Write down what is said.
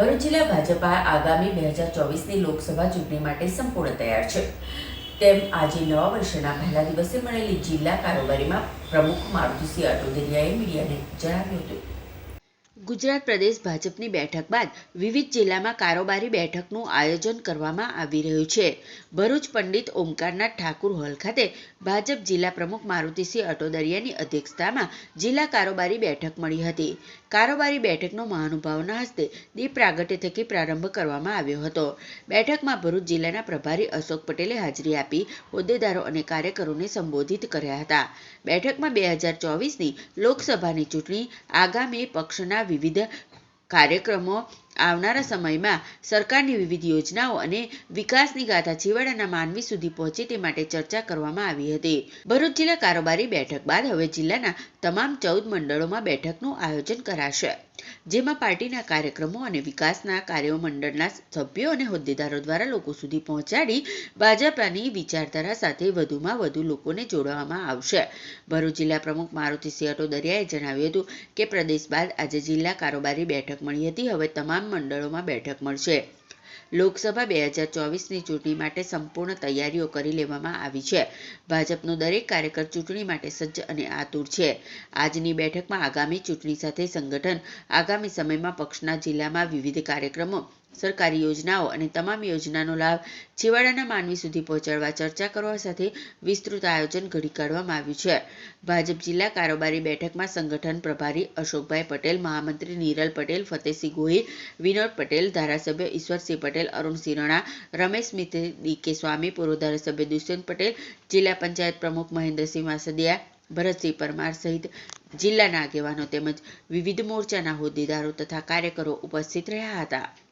ભરૂચ જિલ્લા ભાજપા આગામી બે હજાર ચોવીસની લોકસભા ચૂંટણી માટે સંપૂર્ણ તૈયાર છે. તેમ આજે નવા વર્ષના પહેલા દિવસે મળેલી જિલ્લા કારોબારીમાં પ્રમુખ મારુતિસિંહ અટોદરિયાએ મીડિયાને જણાવ્યું હતું. ગુજરાત પ્રદેશ ભાજપની બેઠક બાદ વિવિધ જિલ્લામાં કારોબારી બેઠકનું આયોજન કરવામાં આવી રહ્યું છે. ભરૂચ પંડિત ઓમકારનાથ ઠાકુર હોલ ખાતે ભાજપ જિલ્લા પ્રમુખ મારુતિસિંહ અટોદરિયાની અધ્યક્ષતામાં જિલ્લા કારોબારી બેઠક મળી હતી. કારોબારી બેઠકનો મહાનુભાવના હસ્તે દીપ પ્રાગટ્ય થકી પ્રારંભ કરવામાં આવ્યો હતો. બેઠકમાં ભરૂચ જિલ્લાના પ્રભારી અશોક પટેલે હાજરી આપી હોદ્દેદારો અને કાર્યકરોને સંબોધિત કર્યા હતા. બેઠકમાં બે હજાર ચોવીસની લોકસભાની ચૂંટણી આગામી પક્ષના વિવિધ કાર્યક્રમો આવનારા સમયમાં સરકારની વિવિધ યોજનાઓ અને વિકાસની ગાથા છેવાડાના માનવી સુધી પહોંચે તે માટે ચર્ચા કરવામાં આવી હતી. ભરૂચ જિલ્લા કારોબારી બેઠક બાદ હવે જિલ્લાના તમામ ચૌદ મંડળોમાં બેઠકનું આયોજન કરાશે. જેમાં પાર્ટીના કાર્યક્રમો અને વિકાસના કાર્યો મંડળના સભ્યો અને હોદ્દેદારો દ્વારા લોકો સુધી પહોંચાડી ભાજપાની વિચારધારા સાથે વધુમાં વધુ લોકોને જોડવામાં આવશે. ભરૂચ જિલ્લા પ્રમુખ મારુતિસિંહ અટોદરિયાએ જણાવ્યું હતું કે પ્રદેશ બાદ આજે જિલ્લા કારોબારી બેઠક મળી હતી. હવે તમામ મંડળોમાં બેઠક મળશે. લોકસભા બે હજાર ચોવીસની ચૂંટણી માટે સંપૂર્ણ તૈયારીઓ કરી લેવામાં આવી છે. ભાજપનો દરેક કાર્યકર ચૂંટણી માટે સજ્જ અને આતુર છે. આજની બેઠકમાં આગામી ચૂંટણી સાથે સંગઠન આગામી સમયમાં પક્ષના જિલ્લામાં વિવિધ કાર્યક્રમો સરકારી યોજનાઓ અને તમામ યોજનાનો લાભ છેવાડાના માનવી સુધી પહોંચાડવા ચર્ચા કરવા સાથે વિસ્તૃત આયોજન ઘડી કાઢવામાં આવ્યું છે. ભાજપ જિલ્લા કારોબારી બેઠકમાં સંગઠન પ્રભારી અશોકભાઈ પટેલ, મહામંત્રી નીરલ પટેલ, ફતેહસિંહ ગોહિલ, વિનોદ પટેલ, ધારાસભ્ય ઈશ્વરસિંહ પટેલ અરુણસિંહ રણા રમેશ મિત્રે ડીકે સ્વામી, પૂર્વ ધારાસભ્ય દુષ્યંત પટેલ, જિલ્લા પંચાયત પ્રમુખ મહેન્દ્રસિંહ વાસદિયા, ભરતસિંહ પરમાર સહિત જિલ્લાના આગેવાનો તેમજ વિવિધ મોરચાના હોદ્દેદારો તથા કાર્યકરો ઉપસ્થિત રહ્યા હતા.